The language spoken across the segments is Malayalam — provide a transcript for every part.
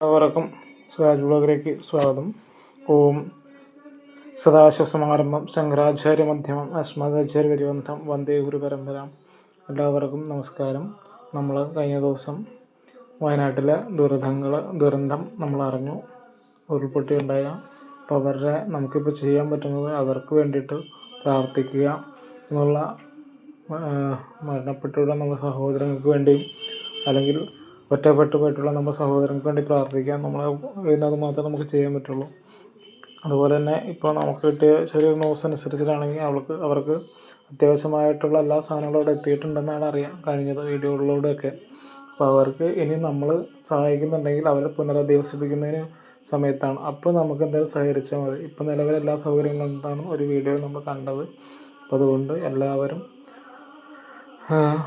എല്ലാവർക്കും സ്വരാജ് ബ്ലോഗിലേക്ക് സ്വാഗതം. ഓം സദാശിവസമാരംഭം ശങ്കരാചാര്യ മധ്യമം അസ്മദാചാര്യ പരിബന്ധം വന്ദേ ഗുരു പരമ്പര എല്ലാവർക്കും നമസ്കാരം. നമ്മൾ കഴിഞ്ഞ ദിവസം വയനാട്ടിലെ ദുരിതങ്ങൾ ദുരന്തം നമ്മൾ അറിഞ്ഞു. ഉരുൾപൊട്ടി ഉണ്ടായ അപ്പോൾ അവരുടെ നമുക്കിപ്പോൾ ചെയ്യാൻ പറ്റുന്നത് അവർക്ക് വേണ്ടിയിട്ട് പ്രാർത്ഥിക്കുക എന്നുള്ള മരണപ്പെട്ടുള്ള നമ്മുടെ സഹോദരങ്ങൾക്ക് വേണ്ടിയും അല്ലെങ്കിൽ ഒറ്റപ്പെട്ടു പോയിട്ടുള്ള നമ്മുടെ സഹോദരങ്ങൾക്ക് വേണ്ടി പ്രാർത്ഥിക്കാൻ നമ്മൾ കഴിയുന്നത് മാത്രമേ നമുക്ക് ചെയ്യാൻ പറ്റുള്ളൂ. അതുപോലെ തന്നെ ഇപ്പോൾ നമുക്ക് കിട്ടിയ ചെറിയൊരു ന്യൂസ് അനുസരിച്ചിട്ടാണെങ്കിൽ അവൾക്ക് അവർക്ക് അത്യാവശ്യമായിട്ടുള്ള എല്ലാ സാധനങ്ങളും അവിടെ എത്തിയിട്ടുണ്ടെന്നാണ് അറിയാൻ കഴിഞ്ഞത് വീഡിയോകളിലൂടെയൊക്കെ. അപ്പോൾ അവർക്ക് ഇനി നമ്മൾ സഹായിക്കുന്നുണ്ടെങ്കിൽ അവരെ പുനരധിവസിപ്പിക്കുന്നതിന് സമയത്താണ്. അപ്പോൾ നമുക്ക് എന്തായാലും സഹകരിച്ചാൽ മതി. ഇപ്പോൾ നിലവിൽ എല്ലാ സൗകര്യങ്ങളും എന്താണ് ഒരു വീഡിയോ നമ്മൾ കണ്ടത്. അപ്പോൾ അതുകൊണ്ട് എല്ലാവരും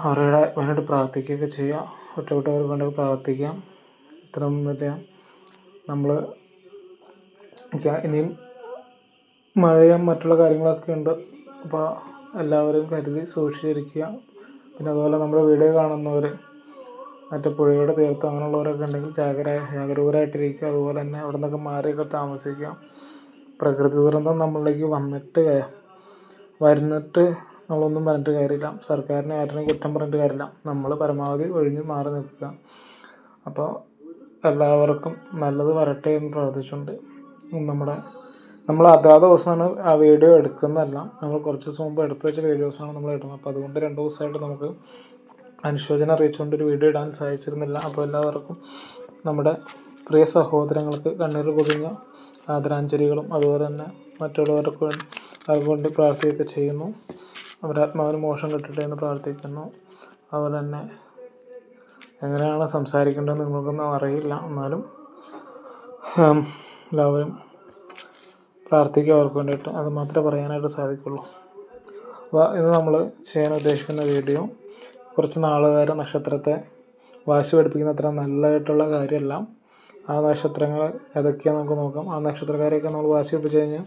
അവരുടെ വേണ്ടിയിട്ട് പ്രാർത്ഥിക്കുകയൊക്കെ ചെയ്യുക. ഒറ്റപ്പെട്ടവർക്ക് വേണ്ടി പ്രാർത്ഥിക്കാം. ഇത്തരം മറ്റേ നമ്മൾ ഇനിയും മഴയും മറ്റുള്ള കാര്യങ്ങളൊക്കെ ഉണ്ട്. അപ്പോൾ എല്ലാവരും കരുതി സൂക്ഷിച്ചിരിക്കുക. പിന്നെ അതുപോലെ നമ്മുടെ വീഡിയോ കാണുന്നവർ മറ്റേ പുഴയുടെ തീർത്ത് അങ്ങനെയുള്ളവരൊക്കെ ഉണ്ടെങ്കിൽ ജാഗ്ര ജാഗരൂകരായിട്ടിരിക്കുക അതുപോലെ തന്നെ അവിടെ നിന്നൊക്കെ മാറിയൊക്കെ താമസിക്കുക പ്രകൃതി ദുരന്തം നമ്മളിലേക്ക് വന്നിട്ട് വരുന്നിട്ട് നമ്മളൊന്നും പറഞ്ഞിട്ട് കാര്യമില്ല. സർക്കാരിനെ ആരുടെയും കുറ്റം പറഞ്ഞിട്ട് കാര്യമില്ല. നമ്മൾ പരമാവധി ഒഴിഞ്ഞ് മാറി നിൽക്കുക. അപ്പോൾ എല്ലാവർക്കും നല്ലത് വരട്ടെ എന്ന് പ്രാർത്ഥിച്ചുകൊണ്ട് നമ്മുടെ നമ്മൾ അതാ ദിവസമാണ് ആ വീഡിയോ എടുക്കുന്നതല്ല. നമ്മൾ കുറച്ച് ദിവസം മുമ്പ് എടുത്തു വെച്ച വീഡിയോസാണ് നമ്മൾ ഇടുന്നത്. അപ്പോൾ അതുകൊണ്ട് രണ്ട് ദിവസമായിട്ട് നമുക്ക് അനുശോചനം അറിയിച്ചുകൊണ്ട് ഒരു വീഡിയോ ഇടാൻ സാധിച്ചിരുന്നില്ല. അപ്പോൾ എല്ലാവർക്കും നമ്മുടെ പ്രിയ സഹോദരങ്ങൾക്ക് കണ്ണീർ പൊതിഞ്ഞ ആദരാഞ്ജലികളും അതുപോലെ തന്നെ മറ്റുള്ളവർക്ക് അതുകൊണ്ട് പ്രാർത്ഥിക്കുകയൊക്കെ ചെയ്യുന്നു. അവരുടെ ആത്മാവിന് മോശം കിട്ടട്ടെ എന്ന് പ്രാർത്ഥിക്കുന്നു. അവർ തന്നെ എങ്ങനെയാണ് സംസാരിക്കേണ്ടതെന്ന് നിങ്ങൾക്കൊന്നും അറിയില്ല. എന്നാലും എല്ലാവരും പ്രാർത്ഥിക്കുക അവർക്ക് വേണ്ടിയിട്ട്. അത് മാത്രമേ പറയാനായിട്ട് സാധിക്കുള്ളൂ. അപ്പോൾ ഇന്ന് നമ്മൾ ചെയ്യാൻ ഉദ്ദേശിക്കുന്ന വീഡിയോ കുറച്ച് നാളുകാരെ നക്ഷത്രത്തെ വാശി പഠിപ്പിക്കുന്ന അത്ര നല്ലതായിട്ടുള്ള കാര്യമല്ല. ആ നക്ഷത്രങ്ങൾ ഏതൊക്കെയാണെന്ന് നമുക്ക് നോക്കാം. ആ നക്ഷത്രക്കാരെയൊക്കെ നമ്മൾ വാശി പഠിപ്പിച്ച് കഴിഞ്ഞാൽ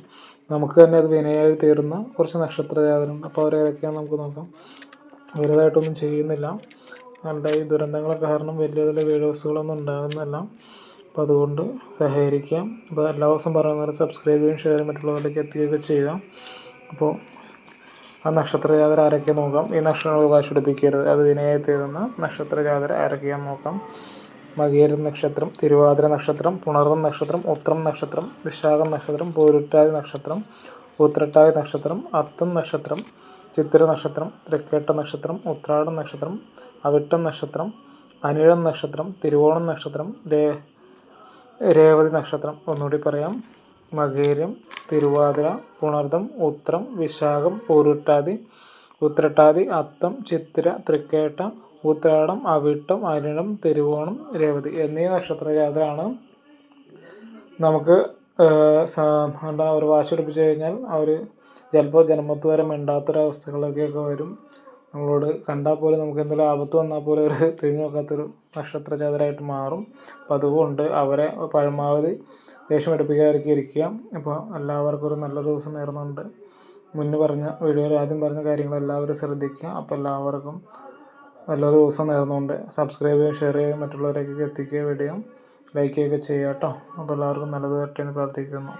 നമുക്ക് തന്നെ അത് വിനയായി തീരുന്ന കുറച്ച് നക്ഷത്ര ജാതരുണ്ട് അപ്പോൾ അവരേതൊക്കെയാണെന്ന് നമുക്ക് നോക്കാം. വലുതായിട്ടൊന്നും ചെയ്യുന്നില്ല. നമ്മുടെ ഈ ദുരന്തങ്ങളൊക്കെ കാരണം വലിയ വലിയ വീഡിയോസുകളൊന്നും ഉണ്ടാകുന്നില്ല. അപ്പോൾ അതുകൊണ്ട് സഹകരിക്കാം. അപ്പോൾ എല്ലാ ദിവസം പറയുന്ന പോലെ സബ്സ്ക്രൈബ് ചെയ്യുകയും ഷെയർ മറ്റുള്ളവരിലേക്ക് എത്തുകയൊക്കെ ചെയ്യുക അപ്പോൾ ആ നക്ഷത്ര ജാതര ആരൊക്കെ നോക്കാം. ഈ നക്ഷത്രങ്ങൾ കാശുപിടിപ്പിക്കരുത് അത് വിനയായി തീരുന്ന നക്ഷത്ര ജാതര ആരൊക്കെയാന്ന് നോക്കാം. മകേര നക്ഷത്രം തിരുവാതിര നക്ഷത്രം പുണർന്ന നക്ഷത്രം ഉത്രം നക്ഷത്രം വിശാഖം നക്ഷത്രം പോരുട്ടാതി നക്ഷത്രം ഉത്രട്ടാതി നക്ഷത്രം അത്തം നക്ഷത്രം ചിത്തിര നക്ഷത്രം തൃക്കേട്ട നക്ഷത്രം ഉത്രാടം നക്ഷത്രം അവിട്ടം നക്ഷത്രം അനിഴം നക്ഷത്രം തിരുവോണം നക്ഷത്രം രേ രേവതി നക്ഷത്രം. ഒന്നുകൂടി പറയാം. മകേരം തിരുവാതിര പുണർദം ഉത്രം വിശാഖം പൂരുട്ടാതി ഉത്രട്ടാതി അത്തം ചിത്തിര തൃക്കേട്ട ഉത്രാടം അവിട്ടം അനിഴം തിരുവോണം രേവതി എന്നീ നക്ഷത്രജാതരാണ്. നമുക്ക് സാധാരണ ഒരു വാശി എടുപ്പിച്ച് കഴിഞ്ഞാൽ അവർ ചിലപ്പോൾ ജന്മത്ത് വരെ മിണ്ടാത്തൊരവസ്ഥകളൊക്കെയൊക്കെ വരും. നമ്മളോട് കണ്ടാൽ പോലും നമുക്ക് എന്തെങ്കിലും ആപത്ത് വന്നാൽ പോലും അവർ തിരിഞ്ഞു നോക്കാത്തൊരു നക്ഷത്രജാതരായിട്ട് മാറും. അപ്പം അതുകൊണ്ട് അവരെ പരമാവധി ദേഷ്യം എടുപ്പിക്കാതിരിക്കുക ഇരിക്കുക. അപ്പോൾ എല്ലാവർക്കും ഒരു നല്ല ദിവസം നേർന്നുകൊണ്ട് മുന്നേ പറഞ്ഞ വീഡിയോയിൽ ആദ്യം പറഞ്ഞ കാര്യങ്ങൾ എല്ലാവരും ശ്രദ്ധിക്കുക. അപ്പോൾ എല്ലാവർക്കും നല്ല ദിവസം നേർന്നുകൊണ്ട് സബ്സ്ക്രൈബ് ചെയ്യുകയും ഷെയർ ചെയ്യുകയും മറ്റുള്ളവരേക്കൊക്കെ എത്തിക്കുകയും വീഡിയോ ലൈക്ക് ചെയ്യുകയൊക്കെ ചെയ്യുക കേട്ടോ. അപ്പോൾ എല്ലാവർക്കും നല്ലത് വരട്ടെ എന്ന് പ്രാർത്ഥിക്കുന്നു.